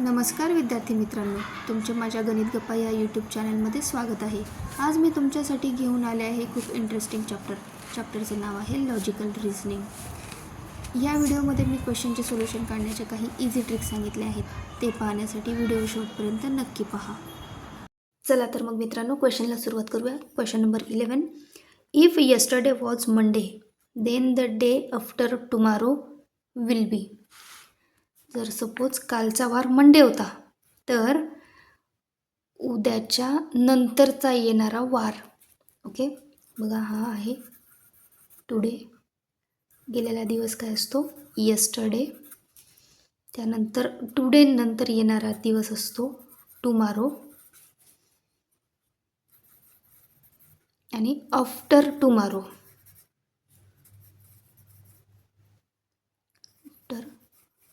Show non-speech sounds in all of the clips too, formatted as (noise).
नमस्कार विद्यार्थी मित्रांनो तुमचे माझ्या गणित गप्पा या यूट्यूब चॅनलमध्ये स्वागत आहे. आज मी तुमच्यासाठी घेऊन आले आहे खूप इंटरेस्टिंग चॅप्टर चॅप्टरचं नाव आहे लॉजिकल रिझनिंग या व्हिडिओमध्ये मी क्वेश्चनचे सोल्युशन काढण्याचे काही इझी ट्रिक्स सांगितले आहेत. ते पाहण्यासाठी व्हिडिओ शॉर्टपर्यंत नक्की पहा. चला तर मग मित्रांनो क्वेश्चनला सुरुवात करूया. Question number eleven if yesterday was Monday then the day after tomorrow will be जर सपोज कालचा वार मंडे होता तर उद्याच्या नंतरचा येणारा वार ओके? बघा हा आहे टुडे गेलेला दिवस काय असतो? यस्टरडे त्यानंतर टुडे नंतर येणारा दिवस असतो टुमारो आणि आफ्टर टुमारो आफ्टर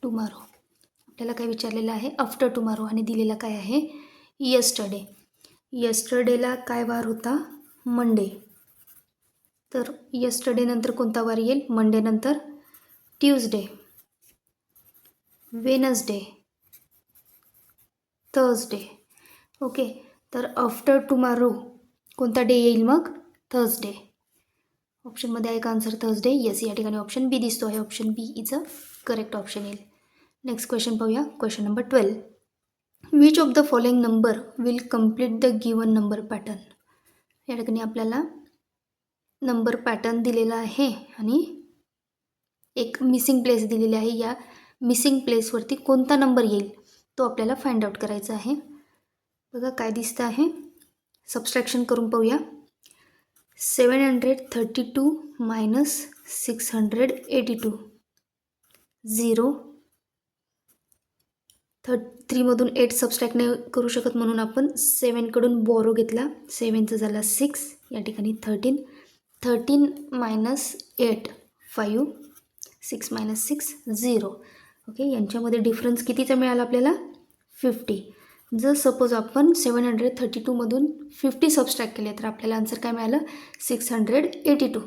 टुमारो आपल्याला काय विचारलेलं आहे? आफ्टर टुमारो आणि दिलेला काय आहे? यस्टरडे यस्टरडेला काय वार होता? मंडे तर यस्टरडे नंतर कोणता वार येईल? मंडे नंतर ट्यूजडे वेनसडे थर्सडे ओके तर आफ्टर टुमारो कोणता डे येईल मग? थर्सडे ऑप्शनमध्ये आहे का आन्सर थर्सडे येस या ठिकाणी ऑप्शन बी दिसतो आहे. Option B is a correct option येईल. नेक्स्ट क्वेश्चन पाहूया. Question number twelve which of the following number will complete the given number pattern या ठिकाणी आपल्याला नंबर पॅटर्न दिलेला आहे आणि एक मिसिंग प्लेस दिलेली आहे. या मिसिंग प्लेसवरती कोणता नंबर येईल तो आपल्याला फाइंड आउट करायचा आहे. बघा काय दिसतं आहे. सबस्ट्रॅक्शन करून पाहूया. Seven hundred thirty two minus six hundred eighty two zero थर्ट थ्रीमधून एट सबस्ट्रॅक्ट नाही करू शकत म्हणून आपण सेवनकडून बोरो घेतला. सेवनचं झाला सिक्स या ठिकाणी thirteen. Thirteen minus eight five. Six minus six zero. Okay यांच्यामध्ये डिफरन्स कितीचा मिळाला आपल्याला? फिफ्टी. जर सपोज आपण सेवन हंड्रेड थर्टी टूमधून फिफ्टी सबस्ट्रॅक्ट केले तर आपल्याला आन्सर काय मिळालं? Six hundred eighty two.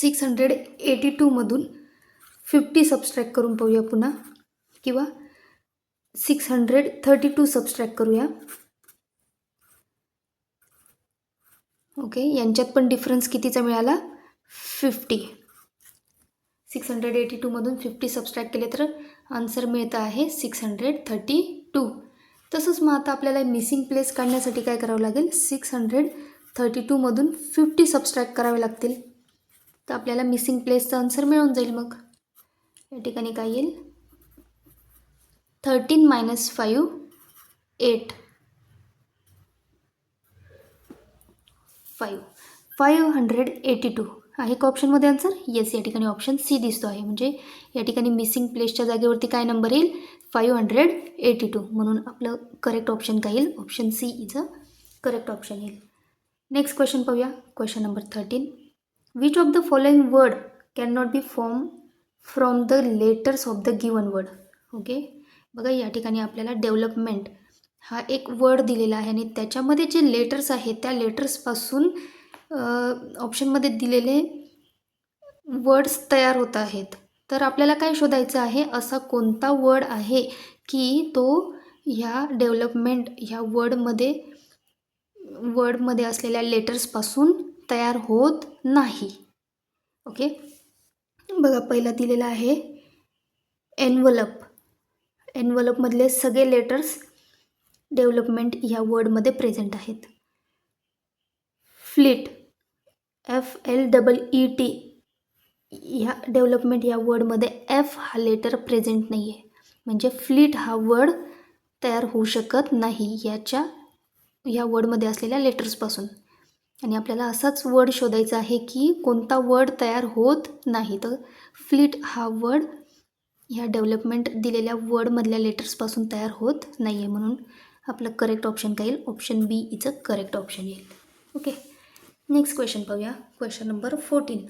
Six hundred eighty टूमधून fifty subtract करून पाहूया पुन्हा. किंवा six hundred thirty two subtract करूया. ओके यांच्यात पण डिफरन्स कितीचा मिळाला? फिफ्टी सिक्स हंड्रेड एटी टूमधून फिफ्टी सबस्ट्रॅक्ट केले तर आन्सर मिळतं आहे सिक्स हंड्रेड थर्टी टू. तसंच मग आता आपल्याला मिसिंग प्लेस काढण्यासाठी काय करावं लागेल? सिक्स हंड्रेड थर्टी टूमधून फिफ्टी सबस्ट्रॅक्ट करावे लागतील. तर आपल्याला मिसिंग प्लेसचा आन्सर मिळून जाईल मग. या ठिकाणी काय येईल? Thirteen minus five eight. Five. Five hundred eighty two. आहे का ऑप्शनमध्ये आन्सर येस या ठिकाणी ऑप्शन सी दिसतो आहे. म्हणजे या ठिकाणी मिसिंग प्लेसच्या जागेवरती काय नंबर येईल? Five hundred eighty two. म्हणून आपलं करेक्ट ऑप्शन काय येईल? Option C is a correct option येईल. नेक्स्ट क्वेश्चन पाहूया. Question number thirteen which of the following word can not be form from the letters of the given word okay बघा या ठिकाणी आपल्याला डेव्हलपमेंट हा एक वर्ड दिलेला आहे आणि त्याच्यामध्ये जे लेटर्स आहेत त्या लेटर्सपासून ऑप्शनमध्ये दिलेले वर्ड्स तयार होत आहेत. तर आपल्याला काय शोधायचं आहे? असा कोणता वर्ड आहे की तो ह्या डेव्हलपमेंट ह्या वर्डमध्ये वर्डमध्ये असलेल्या लेटर्सपासून तयार होत नाही. ओके बघा पहिला दिलेला आहे एनवलप एनवलपमधले सगळे लेटर्स डेव्हलपमेंट ह्या वर्डमध्ये प्रेझेंट आहेत. Fleet F L double E T ह्या डेव्हलपमेंट या वर्डमध्ये एफ हा लेटर प्रेझेंट नाही आहे म्हणजे फ्लिट हा वर्ड तयार होऊ शकत नाही याच्या या वर्डमध्ये असलेल्या लेटर्सपासून आणि आपल्याला असाच वर्ड शोधायचा आहे की कोणता वर्ड तयार होत नाही. तर फ्लिट हा वर्ड ह्या डेव्हलपमेंट दिलेल्या वर्डमधल्या लेटर्सपासून तयार होत नाही आहे म्हणून आपलं करेक्ट ऑप्शन काय येईल? Option B is a correct option येईल. ओके नेक्स्ट क्वेश्चन पाहूया. Question number fourteen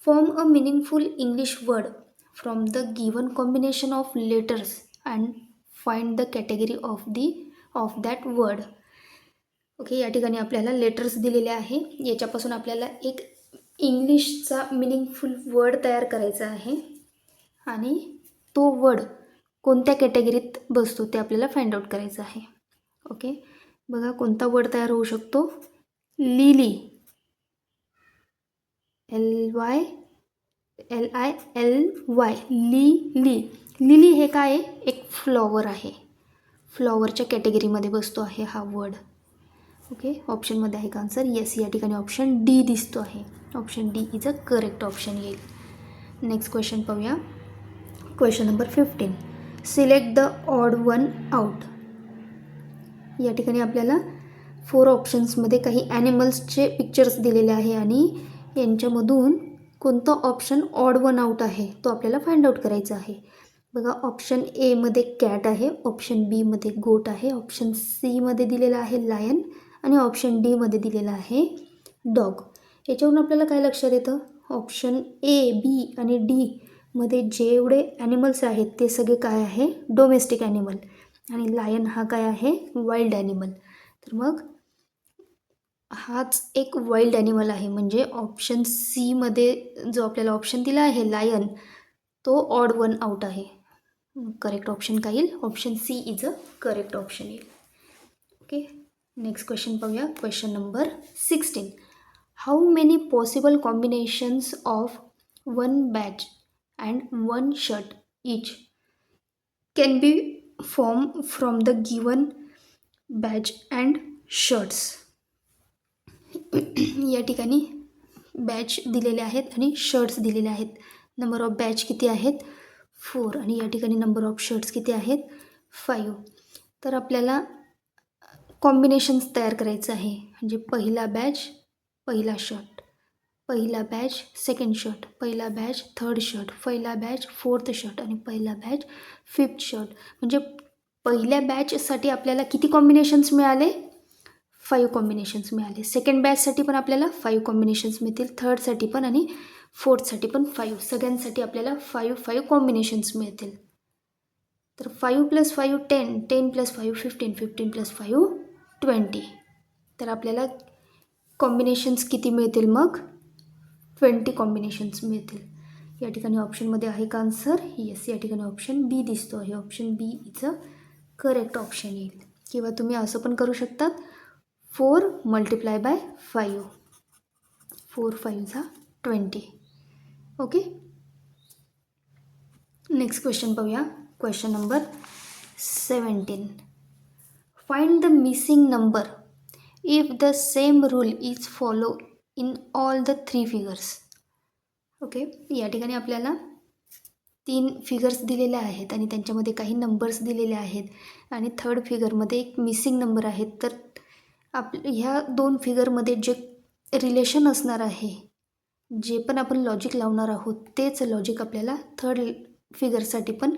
form a meaningful English word from the given combination of letters and find the category of the of that word okay या ठिकाणी आपल्याला letters दिलेले आहे. याच्यापासून आपल्याला एक इंग्लिशचा मिनिंगफुल वर्ड तयार करायचा आहे. आणि तो वड कोणत्या कॅटेगरीत बसतो ते आपल्याला फाइंड आउट करायचं आहे. ओके बघा कोणता वर्ड तयार होऊ शकतो. Lily. L Y L I L Y li li lily हे काय आहे? एक फ्लॉवर आहे. फ्लॉवरच्या कॅटेगरीमध्ये बसतो आहे हा वर्ड ओके ऑप्शनमध्ये आहे का आन्सर येस या ठिकाणी ऑप्शन डी दिसतो आहे. Option D is a correct option येईल. नेक्स्ट क्वेश्चन पाहूया. Question number fifteen select the odd one out या ठिकाणी आपल्याला फोर ऑप्शन्समध्ये काही ॲनिमल्सचे पिक्चर्स दिलेले आहे आणि यांच्यामधून कोणतं ऑप्शन ऑड वन आउट आहे तो आपल्याला फाइंड आउट करायचा आहे. बघा ऑप्शन एमध्ये कॅट आहे ऑप्शन बीमध्ये गोट आहे ऑप्शन सीमध्ये दिलेलं आहे लायन आणि ऑप्शन डीमध्ये दिलेलं आहे डॉग याच्यावरून आपल्याला काय लक्षात येतं? ऑप्शन ए बी आणि डी मध्ये जेवढे ॲनिमल्स आहेत ते सगळे काय आहे? डोमेस्टिक ॲनिमल आणि लायन हा काय आहे? वाईल्ड ॲनिमल तर मग हाच एक वाईल्ड ॲनिमल आहे. म्हणजे ऑप्शन सीमध्ये जो आपल्याला ऑप्शन दिला आहे लायन तो ऑड वन आउट आहे. करेक्ट ऑप्शन काय येईल? Option C is a correct option येईल. ओके नेक्स्ट क्वेश्चन पाहूया. Question number sixteen how many possible combinations of one batch and one shirt each can be form from the given batch and shirts या ठिकाणी batch दिलेले आहेत आणि shirts दिलेले आहेत. Number of batch किती आहेत? फोर आणि या ठिकाणी नंबर ऑफ शर्ट्स किती आहेत? फाईव्ह तर आपल्याला कॉम्बिनेशन्स तयार करायचं आहे. म्हणजे पहिला बॅच पहिला शर्ट पहिला बॅच सेकंड शर्ट पहिला बॅच थर्ड शर्ट पहिला बॅच फोर्थ शर्ट आणि पहिला बॅच फिफ्थ शर्ट म्हणजे पहिल्या बॅचसाठी आपल्याला किती कॉम्बिनेशन्स मिळाले? फाईव्ह कॉम्बिनेशन्स मिळाले. सेकंड बॅचसाठी पण आपल्याला फाईव्ह कॉम्बिनेशन्स मिळतील. थर्डसाठी पण आणि फोर्थसाठी पण फाईव्ह सगळ्यांसाठी आपल्याला फाईव्ह फाईव्ह कॉम्बिनेशन्स मिळतील. तर five plus five ten ten plus five fifteen fifteen plus five twenty तर आपल्याला कॉम्बिनेशन्स किती मिळतील मग? ट्वेंटी कॉम्बिनेशन्स मिळतील. या ठिकाणी ऑप्शनमध्ये आहे का आन्सर येस या ठिकाणी ऑप्शन बी दिसतो आहे. Option B is a correct option येईल. किंवा तुम्ही असं पण करू शकतात. Four multiply by five four five झा ट्वेंटी ओके नेक्स्ट क्वेश्चन पाहूया. Question number seventeen find the missing number if the same rule is follow in all the three figures. Okay या ठिकाणी आपल्याला तीन फिगर्स दिलेल्या आहेत आणि त्यांच्यामध्ये काही नंबर्स दिलेले आहेत आणि थर्ड फिगरमध्ये एक मिसिंग नंबर आहेत तर आप ह्या दोन फिगरमध्ये जे रिलेशन असणार आहे जे पण आपण लॉजिक लावणार आहोत तेच लॉजिक आपल्याला थर्ड फिगरसाठी पण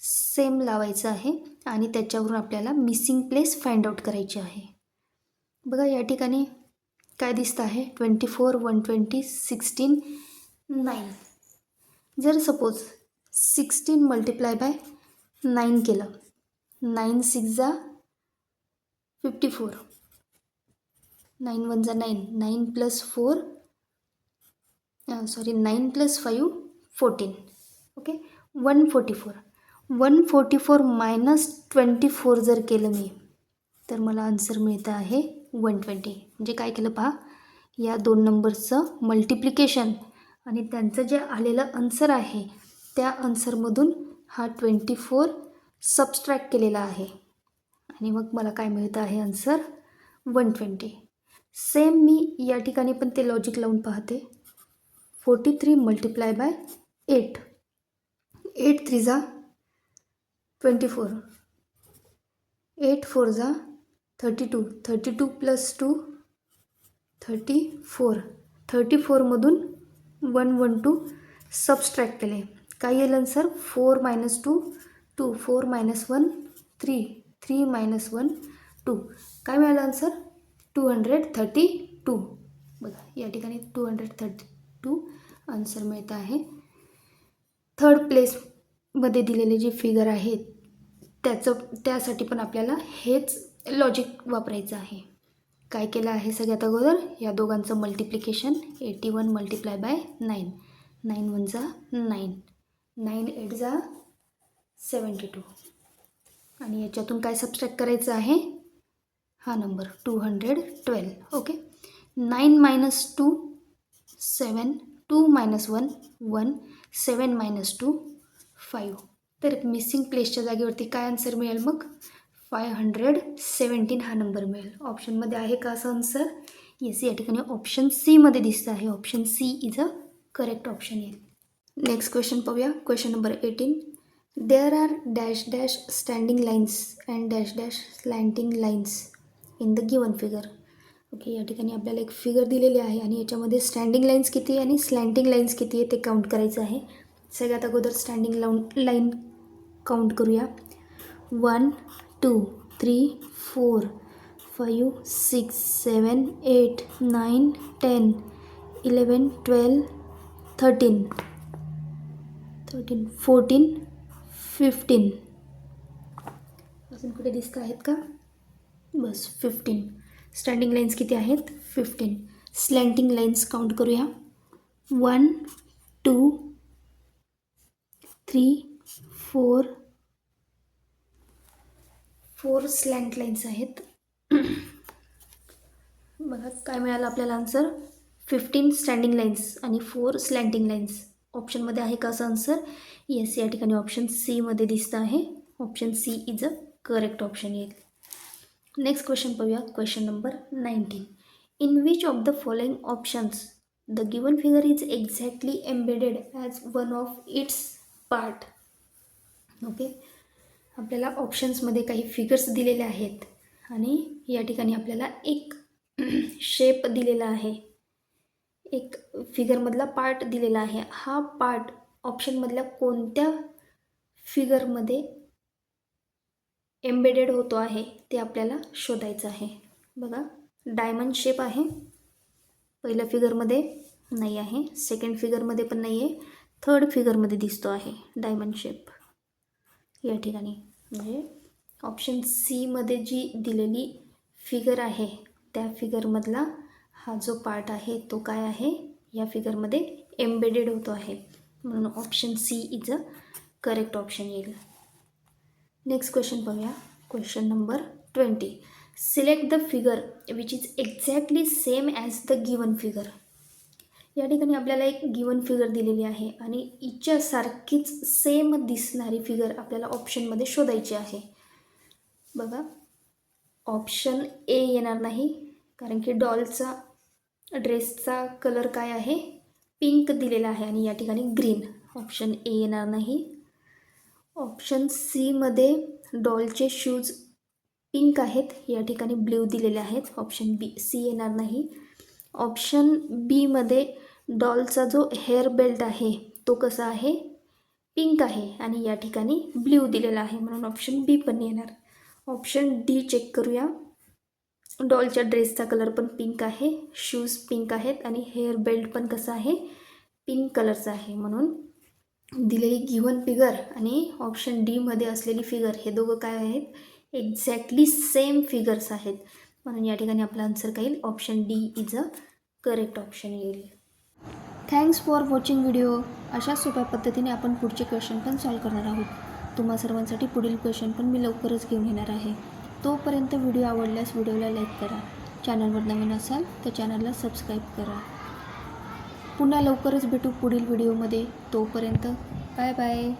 सेम लावायचं आहे आणि त्याच्यावरून आपल्याला मिसिंग प्लेस फाइंड आउट करायची आहे. बघा या ठिकाणी काय दिसतं आहे? Twenty four one twenty sixteen nine. जर suppose sixteen multiply by nine केलं नाईन सिक्स जा फिफ्टी फोर. नाईन वन जा nine. Nine plus four sorry nine plus five fourteen. Okay? One forty four. One forty four minus twenty four जर केलं मी तर मला answer मिळतं आहे one twenty. म्हणजे काय केलं पहा या दोन नंबर्सचं मल्टिप्लिकेशन आणि त्यांचं जे आलेलं आन्सर आहे त्या आन्सरमधून हा ट्वेंटी फोर सबस्ट्रॅक्ट केलेला आहे. आणि मग मला काय मिळतं आहे आन्सर वन ट्वेंटी. सेम मी या ठिकाणी पण ते लॉजिक लावून पाहते. Forty three multiply by eight eight three जा ट्वेंटी फोर एट फोर जा thirty two. Thirty two plus two thirty four. Thirty फोरमधून one one two subtract केले. काय येईल answer? Four minus two two. Four minus one three. Three minus one two. काय मिळालं answer? Two hundred thirty two. बघा या ठिकाणी two hundred thirty two answer मिळतं आहे. थर्ड प्लेसमध्ये दिलेले जे फिगर आहेत त्याचं त्यासाठी पण आपल्याला हेच लॉजिक वापरायचं आहे. काय केलं आहे सगळ्यात अगोदर? या दोघांचं multiplication eighty one multiply by nine nine one जा नाईन नाईन एट जा सेवन्टी टू आणि याच्यातून काय सबस्ट्रॅक्ट करायचं आहे? हा number two hundred twelve okay nine minus two seven two minus one one seven minus two five तर missing प्लेसच्या जागेवरती काय आन्सर मिळेल मग? फाय हंड्रेड सेवन्टीन हा नंबर मिळेल. ऑप्शनमध्ये आहे का असं आन्सर येस या ठिकाणी ऑप्शन सीमध्ये दिसतं आहे. Option C is a correct option येईल नेक्स्ट क्वेश्चन पाहूया. Question number eighteen there are dash dash standing lines and dash dash slanting lines in the given figure okay या ठिकाणी आपल्याला एक फिगर दिलेली आहे आणि याच्यामध्ये स्टँडिंग लाईन्स किती आहे आणि स्लँटिंग लाईन्स किती आहे ते काउंट करायचं आहे. सगळ्यात अगोदर स्टँडिंग लाऊन लाईन काउंट करूया. One two, three, four, five, six, seven, eight, nine, ten, eleven, twelve, thirteen thirteen, fourteen, fifteen. अजून कुठे दिसत आहेत का? बस फिफ्टीन. स्टँडिंग लाईन्स किती आहेत? फिफ्टीन. स्लँटिंग लाईन्स काउंट करूया. One two three four four slant lines आहेत. बघा काय मिळालं आपल्याला आन्सर फिफ्टीन स्टँडिंग लाईन्स आणि फोर स्लँटिंग लाईन्स ऑप्शनमध्ये आहे का असं आन्सर येस या ठिकाणी ऑप्शन सीमध्ये दिसतं आहे. Option C is a correct option येईल. नेक्स्ट क्वेश्चन पाहूया. Question number nineteen in which of the following options the given figure is exactly embedded as one of its part okay आपल्याला ऑप्शन्समध्ये काही फिगर्स दिलेले आहेत. आणि या ठिकाणी आपल्याला एक (clears throat) शेप दिलेला आहे. एक फिगरमधला पार्ट दिलेला आहे. हा पार्ट ऑप्शनमधल्या कोणत्या फिगरमध्ये एम्बेडेड होतो आहे ते आपल्याला शोधायचं आहे. बघा डायमंड शेप आहे. पहिल्या फिगरमध्ये नाही आहे. सेकंड फिगरमध्ये पण नाही आहे थर्ड फिगरमध्ये दिसतो आहे डायमंड शेप या ठिकाणी. म्हणजे ऑप्शन सीमध्ये जी दिलेली फिगर आहे त्या फिगरमधला हा जो पार्ट आहे तो काय आहे? या फिगरमध्ये एम्बेडेड होतो आहे. म्हणून option C is a correct option येईल. नेक्स्ट क्वेश्चन पाहूया. Question number twenty select the figure which is exactly same as the given figure या ठिकाणी आपल्याला एक गिवन फिगर दिलेली आहे आणि हिच्यासारखीच सेम दिसणारी फिगर आपल्याला ऑप्शनमध्ये शोधायची आहे. बघा ऑप्शन ए येणार नाही कारण की डॉलचा ड्रेसचा कलर काय आहे? पिंक दिलेला आहे आणि या ठिकाणी ग्रीन ऑप्शन ए येणार नाही. ऑप्शन सीमध्ये डॉलचे शूज पिंक आहेत या ठिकाणी ब्ल्यू दिलेले आहेत. ऑप्शन बी सी येणार नाही. ऑप्शन बीमध्ये डॉलचा जो हेअर बेल्ट आहे तो कसा आहे? पिंक आहे आणि या ठिकाणी ब्ल्यू दिलेला आहे. म्हणून ऑप्शन बी पण येणार. ऑप्शन डी चेक करूया. डॉलच्या ड्रेसचा कलर पण पिंक आहे. शूज पिंक आहेत आणि हेअर बेल्ट पण कसं आहे? पिंक कलरचा आहे. म्हणून दिलेली गिवन फिगर आणि ऑप्शन डीमध्ये असलेली फिगर हे दोघं काय आहेत? एक्झॅक्टली सेम फिगर्स आहेत. म्हणून या ठिकाणी आपला आन्सर काय येईल? Option D is a correct option येईल. थँक्स फॉर वॉचिंग व्हिडिओ अशा सोप्या पद्धतीने आपण पुढचे क्वेश्चन पण सॉल्व करणार आहोत. तुम्हा सर्वांसाठी पुढील क्वेश्चन पण मी लवकरच घेऊन येणार आहे. तोपर्यंत व्हिडिओ आवडल्यास व्हिडिओला लाईक करा. चॅनलवर नवीन असाल तर चॅनलला सबस्क्राईब करा. पुन्हा लवकरच भेटू पुढील व्हिडिओमध्ये तोपर्यंत बाय बाय